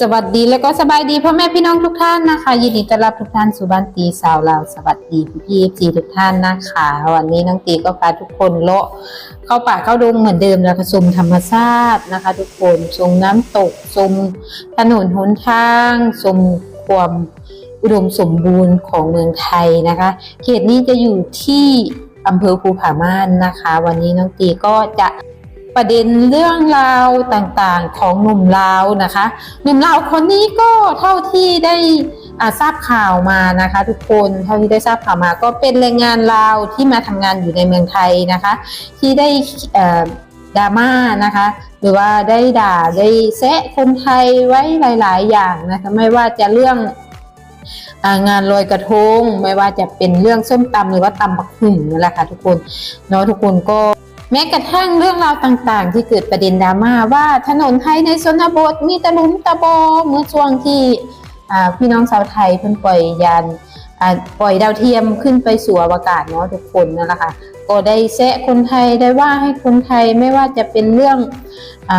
สวัสดีแล้วก็สบายดีพ่อแม่พี่น้องทุกท่านนะคะ ยินดีต้อนรับทุกท่านสู่บ้านตีสาวเราสวัสดีพี่พี่จีทุกท่านนะคะ วันนี้น้องตีก็พาทุกคนเลาะเข้าป่าเข้าดงเหมือนเดิมแล้วก็ชมธรรมชาตินะคะ ทุกคนชมน้ำตกชมถนนหนทางชมความอุดมสมบูรณ์ของเมืองไทยนะคะ เขตนี้จะอยู่ที่อำเภอภูผาม่านนะคะ วันนี้น้องตีก็จะ ประเด็นเรื่องราวต่างๆของหนุ่มลาวนะคะ หนุ่มลาวคนนี้ก็เท่าที่ได้ทราบข่าวมานะคะ ทุกคนเท่าที่ได้ทราบข่าวมา ก็เป็นแรงงานลาวที่มาทำงานอยู่ในเมืองไทยนะคะ ที่ได้ดราม่านะคะ หรือว่าได้ด่าได้แซะคนไทยไว้หลาย ๆ อย่างนะคะไม่ว่าจะเรื่องงานลอยกระทงไม่ว่าจะเป็นเรื่องส้มตำหรือว่าตำบักหุ่งนั่นแหละค่ะทุกคนเนาะทุกคนก็ แม้กระทั่งเรื่องราวต่างๆ ที่เกิดประเด็นดราม่าว่าถนนไทยในชนบทมีตะลุมตะโบเมื่อช่วงที่พี่น้องชาวไทยเพิ่นปล่อยยานปล่อยดาวเทียมขึ้นไปสู่อวกาศเนาะทุกคนนั่นแหละค่ะก็ได้แซะคนไทยได้ว่าให้คนไทยไม่ว่าจะเป็นเรื่องอ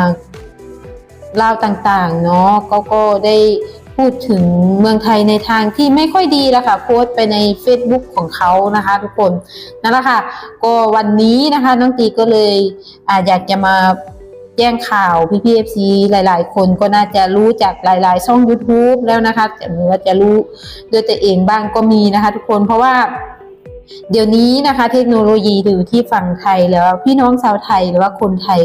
ราวต่างๆเนาะก็ก็ได้ พูดถึงเมืองไทยในทางที่ไม่ค่อยดีแล้วค่ะโพสต์ไปใน Facebook ของเขานะคะทุกคนนั่นแหละค่ะ ก็วันนี้นะคะน้องตีก็เลยออยากจะมาแจ้งข่าวพี่พีเอฟซีหลาย ๆ คนก็น่าจะรู้จากหลาย ๆ ช่อง YouTube แล้วนะคะหรือว่าจะรู้ด้วยตัวเองบ้างก็มีนะคะ ทุกคนเพราะว่าเดี๋ยวนี้นะคะเทคโนโลยีอยู่ที่ฝั่งไทยแล้วพี่น้องชาวไทยหรือว่าคนไทย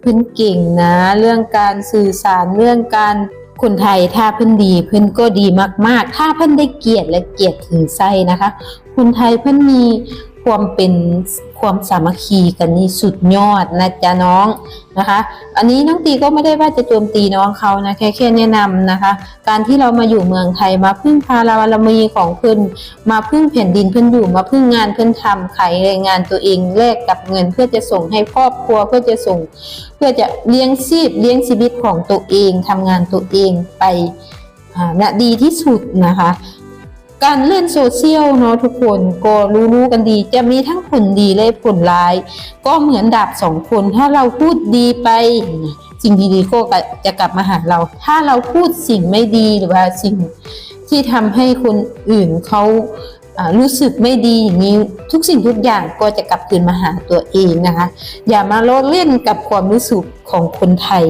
เพิ่นเก่งนะ เรื่องการสื่อสารเรื่องการ คนไทยถ้าเพื่อนดีเพื่อนก็ดีมาก ๆ ถ้าเพื่อนได้เกียรติและเกียรติถึงไส้นะคะ คนไทยเพื่อนมีความเป็น ความสามัคคีกันนี่สุดยอดนะจ๊ะน้องนะคะ อันนี้น้องตีก็ไม่ได้ว่าจะโจมตีน้องเขานะแค่แค่แนะนำนะคะ การที่เรามาอยู่เมืองไทยมาพึ่งพาลาวามีของเพิ่นมาพึ่งแผ่นดินเพิ่นอยู่มาพึ่งงานเพิ่นทำขายแรงงานตัวเองแลกกับเงิน เพื่อจะส่งให้ครอบครัวเพื่อจะส่ง เพื่อจะเลี้ยงชีพเลี้ยงชีวิตของตัวเองทำงานตัวเองไปอ่านะดีที่สุดนะคะ การเล่นโซเชียลเนาะทุกคนก็รู้ๆกันดี จะมีทั้งผลดีและผลร้าย ก็เหมือนดาบสองคนถ้าเราพูดดีไป สิ่งดีๆก็จะกลับมาหาเรา ถ้าเราพูดสิ่งไม่ดีหรือว่าสิ่งที่ทำให้คนอื่นเขาอ่า รู้สึกไม่ดีอย่างนี้ทุกสิ่งทุกอย่างก็จะกลับคืนมาหาตัวเองนะคะ อย่ามาโล้อเล่นกับความรู้สึกของคนไทย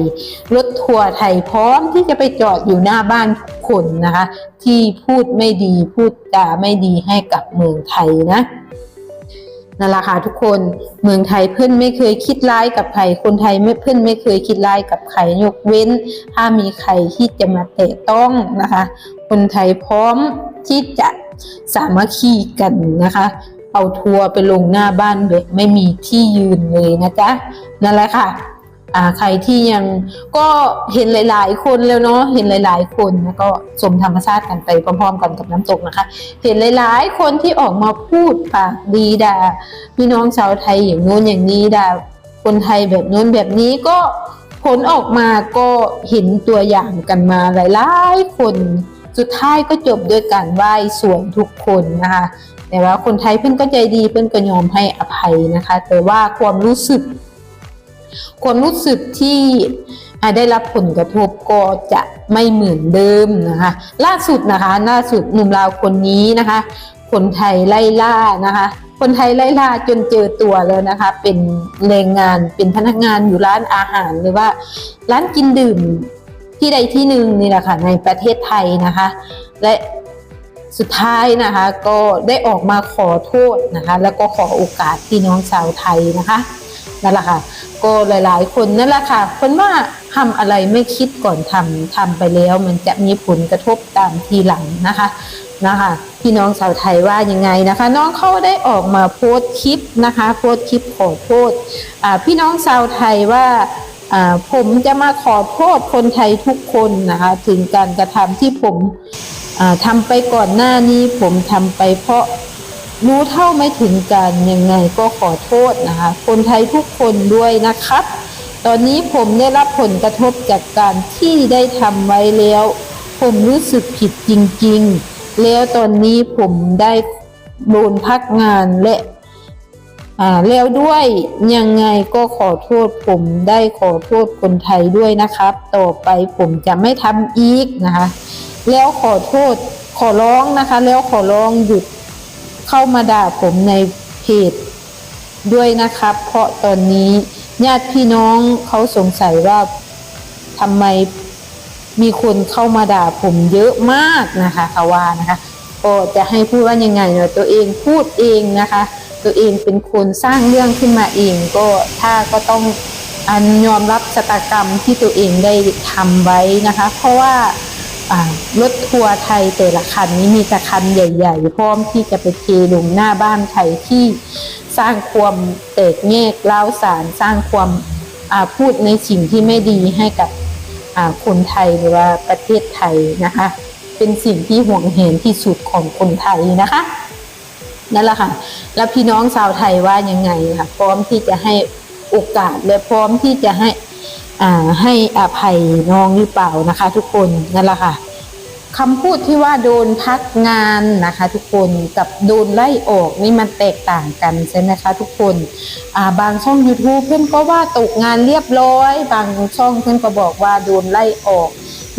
รถทัวร์ไทยพร้อมที่จะไปจอดอยู่หน้าบ้านทุกคนนะคะ ที่พูดไม่ดีพูดจาไม่ดีให้กับเมืองไทยนะนั่นแหละค่ะทุกคนเมืองไทยเพื่อนไม่เคยคิดร้ายกับใครคนไทยไม่เพื่อนไม่เคยคิดร้ายกับใครยกเว้น ถ้ามีใครที่จะมาเตะต้องนะคะ คนไทยพร้อมที่จะ สามัคคีกันนะคะ เอาทัวร์ไปลงหน้าบ้านแบบไม่มีที่ยืนเลยนะจ๊ะนั่นแหละค่ะอ่าใครที่ยังก็เห็นหลาย ๆ คนแล้วเนาะเห็นหลาย ๆ คนนะก็ชมธรรมชาติกันไปพร้อม ๆ กันกับน้ำตกนะคะ เห็นหลาย ๆ คนที่ออกมาพูดปากดีด่าพี่น้องชาวไทยอย่างโน้นอย่างนี้ด่าคนไทยแบบโน้นแบบนี้ก็ผลออกมาก็เห็นตัวอย่างกันมาหลาย ๆ คน สุดท้ายก็จบด้วยการไหว้สวนทุกคนนะคะแต่ว่าคนไทยเพื่อนก็ใจดีเพื่อนก็ยอมให้อภัยนะคะ แต่ว่าความรู้สึก ความรู้สึกที่ได้รับผลกระทบก็จะไม่เหมือนเดิมนะคะ ล่าสุดนะคะล่าสุดหนุ่มลาวคนนี้นะคะ คนไทยไล่ล่านะคะ คนไทยไล่ล่าจนเจอตัวแล้วนะคะ เป็นแรงงานเป็นพนักงานอยู่ร้านอาหารหรือว่า ร้านกินดื่ม ที่ใดที่หนึ่งนี่แหละค่ะในประเทศไทยนะคะ และสุดท้ายนะคะก็ได้ออกมาขอโทษนะคะ แล้วก็ขอโอกาสพี่น้องชาวไทยนะคะนั่นแหละค่ะก็หลาย ๆ คนนั่นแหละค่ะ คนว่าทำอะไรไม่คิดก่อนทำทำไปแล้ว มันจะมีผลกระทบตามทีหลังนะคะนะคะพี่น้องชาวไทยว่ายังไงนะคะ น้องเขาได้ออกมาโพสต์คลิปนะคะ โพสต์คลิปขอโทษอ่าพี่น้องชาวไทยว่า ผมจะมาขอโทษคนไทยทุกคนนะคะ ถึงการกระทำที่ผมทำไปก่อนหน้านี้ ผมทำไปเพราะรู้เท่าไม่ถึงกันยังไงก็ขอโทษนะคะ คนไทยทุกคนด้วยนะครับ ตอนนี้ผมได้รับผลกระทบจากการที่ได้ทำไว้แล้ว ผมรู้สึกผิดจริงๆ แล้วตอนนี้ผมได้โดนพักงานและ อ่าแล้วด้วยยังไงก็ขอโทษผมได้ขอโทษคนไทยด้วยนะครับ ต่อไปผมจะไม่ทำอีกนะคะ แล้วขอโทษขอร้องนะคะ แล้วขอร้องหยุดเข้ามาด่าผมในเพจด้วยนะครับ เพราะตอนนี้ญาติพี่น้องเขาสงสัยว่าทำไมมีคนเข้ามาด่าผมเยอะมากนะคะเขาว่านะคะก็จะให้พูดว่ายังไงเนาะตัวเองพูดเองนะคะ ตัวเองเป็นคนสร้างเรื่องขึ้นมาเองก็ถ้าก็ต้องอันยอมรับชะตากรรมที่ตัวเองได้ทำไว้นะคะ เพราะว่ารถทัวร์ไทยแต่ละคันนี้มีแต่คันใหญ่ ๆ พร้อมที่จะไปเทลงหน้าบ้านไทยที่สร้างความแตกแยกเล้าสารสร้างความพูดในสิ่งที่ไม่ดีให้กับคนไทยหรือว่าประเทศไทยนะคะ เป็นสิ่งที่ห่วงเห็นที่สุดของคนไทยนะคะ นั่นแหละค่ะ แล้วพี่น้องชาวไทยว่ายังไงค่ะพร้อมที่จะให้โอกาสและพร้อมที่จะให้อ่าให้อภัยน้องหรือเปล่านะคะ ทุกคนนั่นแหละค่ะคำพูดที่ว่าโดนพักงานนะคะ ทุกคนกับโดนไล่ออกนี่มันแตกต่างกันใช่ไหมคะ ทุกคนอ่าบางช่อง YouTube เพื่อนก็ว่าตกงานเรียบร้อย บางช่องเพื่อนก็บอกว่าโดนไล่ออก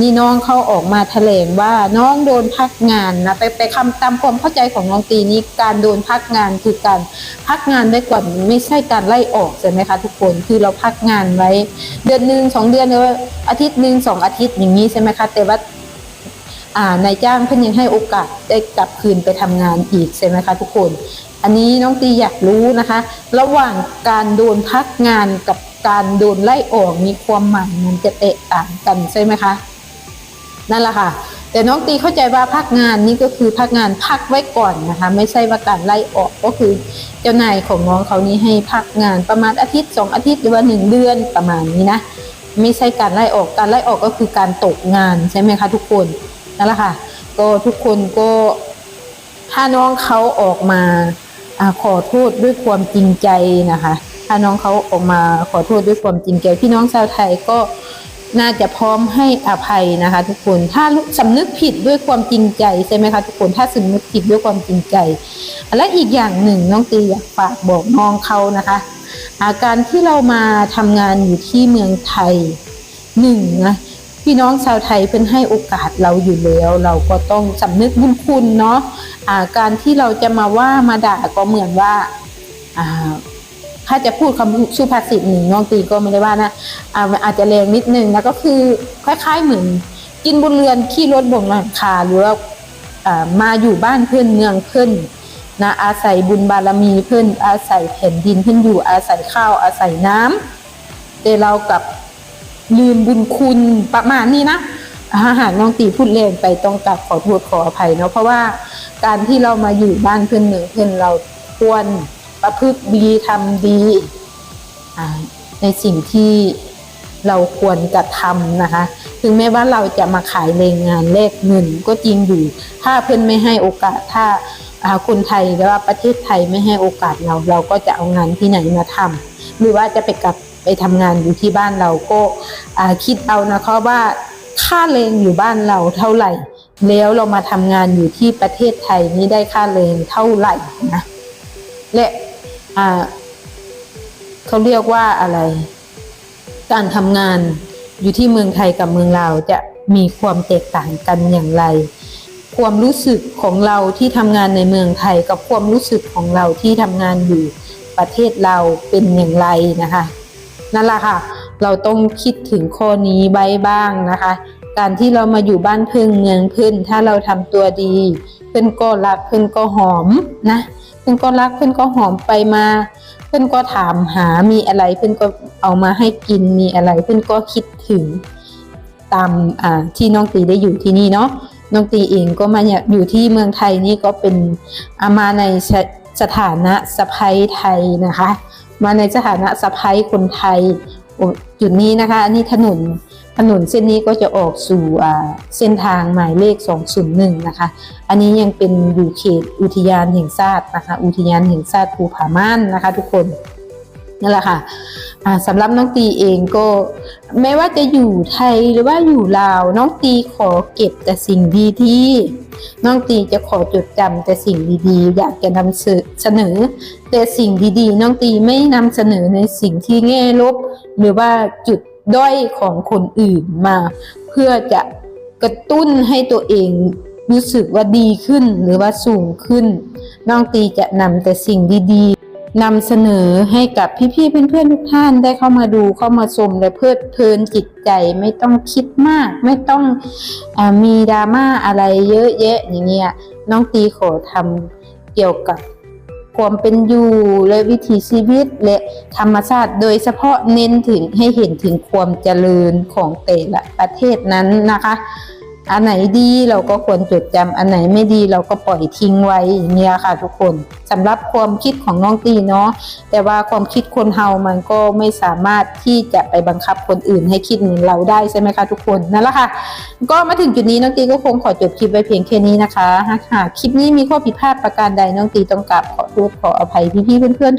นี่น้องเขาออกมาแถลงว่าน้องโดนพักงานนะไปไปคำตามความเข้าใจของน้องตีนี้การโดนพักงานคือการพักงานไว้ก่อนไม่ใช่การไล่ออกใช่ไหมคะทุกคนคือเราพักงานไว้ เดือนหนึ่งสองเดือนหรืออาทิตย์หนึ่งสองอาทิตย์อย่างนี้ใช่ไหมคะแต่ว่าอ่านายจ้างเพิ่นยังให้โอกาสได้กลับคืนไปทำงานอีกใช่ไหมคะทุกคน อันนี้น้องตีอยากรู้นะคะ ระหว่างการโดนพักงานกับการโดนไล่ออกมีความหมายมันจะแตกต่างกันใช่ไหมคะ นั่นแหละค่ะแต่น้องตีเข้าใจว่าพักงานนี่ก็คือพักงานพักไว้ก่อนนะคะ ไม่ใช่ว่าการไล่ออกก็คือเจ้านายของน้องเขานี้ให้พักงานประมาณอาทิตย์สองอาทิตย์หรือว่าหนึ่งเดือนประมาณนี้นะไม่ใช่การไล่ออกการไล่ออกก็คือการตกงานใช่ไหมคะทุกคนนั่นแหละค่ะ ก็ทุกคนก็ถ้าน้องเขาออกมาอาขอโทษด้วยความจริงใจนะคะ ถ้าน้องเขาออกมาขอโทษด้วยความจริงใจพี่น้องชาวไทยก็ น่าจะพร้อมให้อภัยนะคะ ทุกคนถ้าสำนึกผิดด้วยความจริงใจใช่ไหมคะทุกคนถ้าสำนึกผิดด้วยความจริงใจ และอีกอย่างหนึ่งน้องตีอยากฝากบอกน้องเขานะคะ อาการที่เรามาทำงานอยู่ที่เมืองไทยหนึ่งนะพี่น้องชาวไทยเพิ่นให้โอกาสเราอยู่แล้ว เราก็ต้องสำนึกบุญคุณเนาะอาการที่เราจะมาว่ามาด่าก็เหมือนว่าอ่า ถ้าจะพูดคำสุภาษิตหนึ่งน้องตีก็ไม่ได้ว่านะอาอาจจะแรงนิดนึงนะก็คือคล้ายๆเหมือน กินบนเรือนขี่รถบนหลังคาหรือว่ามาอยู่บ้านเพื่อนเมืองเพื่อนนะอาศัยบุญบารมีเพื่อนอาศัยแผ่นดินเพื่อนอยู่อาศัยข้าวอาศัยน้ำแต่เรากับลืมบุญคุณประมาณนี้นะอาหารน้องตีพูดแรงไปต้องกลับขอโทษขออภัยเนาะเพราะว่าการที่เรามาอยู่บ้านเพื่อนเมืองเพื่อนเราควร ประพฤติดีทำดี ในสิ่งที่เราควรกระทำนะคะ ถึงแม้ว่าเราจะมาขายแรงงานแลกเงินก็จริงอยู่ ถ้าเพื่อนไม่ให้โอกาสถ้าคนไทยหรือว่าประเทศไทยไม่ให้โอกาสเรา เราก็จะเอางานที่ไหนมาทำหรือว่าจะไปกลับไปทำงานอยู่ที่บ้านเราก็คิดเอานะคะว่าค่าแรงอยู่บ้านเราเท่าไหร่ แล้วเรามาทำงานอยู่ที่ประเทศไทยนี้ได้ค่าแรงเท่าไหร่นะและอ่ เขาเรียกว่าอะไร การทำงานอยู่ที่เมืองไทยกับเมืองลาวจะมีความแตกต่างกันอย่างไร ความรู้สึกของเราที่ทำงานในเมืองไทย กับความรู้สึกของเราที่ทำงานอยู่ประเทศเราเป็นอย่างไรนะคะนั่นแหละค่ะ เราต้องคิดถึงข้อนี้ไว้บ้างนะคะ การที่เรามาอยู่บ้านพึ่งเมืองพึ่งถ้าเราทำตัวดี เพื่อนก็รักเพื่อนก็หอมนะเพื่อนก็รักเพื่อนก็หอมไปมา เพื่อนก็ถามหามีอะไร เพื่อนก็เอามาให้กินมีอะไร เพื่อนก็คิดถึงตามอ่าที่น้องตีได้อยู่ที่นี่เนาะน้องตีเองก็มาอยู่ที่เมืองไทยนี่ก็เป็นอามาในสสถานะสะพ้ยไทยนะคะ มาในสถานะสะพ้ยคนไทยจุดนี้นะคะ อันนี้ถนน ถนนเส้นนี้ก็จะออกสู่เส้นทางหมายเลข 201 นะคะ อันนี้ยังเป็นอยู่เขตอุทยานแห่งชาตินะคะ อุทยานแห่งชาติภูผาม่านนะคะ ทุกคนนั่นแหละค่ะสำหรับน้องตีเองก็ไม่ว่าจะอยู่ไทยหรือว่าอยู่ลาว น้องตีขอเก็บแต่สิ่งดีที่น้องตีจะขอจดจำแต่สิ่งดีๆ อยากจะนำเสนอ แต่สิ่งดีๆ น้องตีไม่นำเสนอในสิ่งที่แง่ลบ หรือว่าจุด ด้อยของคนอื่นมา เพื่อจะกระตุ้นให้ตัวเองรู้สึกว่าดีขึ้นหรือว่าสูงขึ้น น้องตีจะนำแต่สิ่งดีๆนำเสนอให้กับพี่ๆเพื่อนๆทุกท่านได้เข้ามาดูเข้ามาชมและเพลิดเพลินจิตใจไม่ต้องคิดมาก ไม่ต้องอมีดราม่าอะไรเยอะแยะอย่างเงี้ยน้องตีขอทำเกี่ยวกับ ความเป็นอยู่และวิถีชีวิตและธรรมชาติโดยเฉพาะเน้นถึงให้เห็นถึงความเจริญของแต่ละประเทศนั้นนะคะ อันไหนดีเราก็ควรจดจำอันไหนไม่ดีเราก็ปล่อยทิ้งไว้อย่างเงี้ยค่ะ ทุกคนสำหรับความคิดของน้องตีเนาะแต่ว่าความคิดคนเฮามันก็ไม่สามารถที่จะไปบังคับคนอื่นให้คิดเหมือนเราได้ใช่ไหมคะทุกคนนั่นแหละค่ะ ก็มาถึงจุดนี้น้องตีก็คงขอจบคลิปไว้เพียงแค่นี้นะคะหากหากคลิปนี้มีข้อผิดพลาดประการใดน้องตีต้องกราบขอโทษขออภัยพี่ๆเพื่อนๆ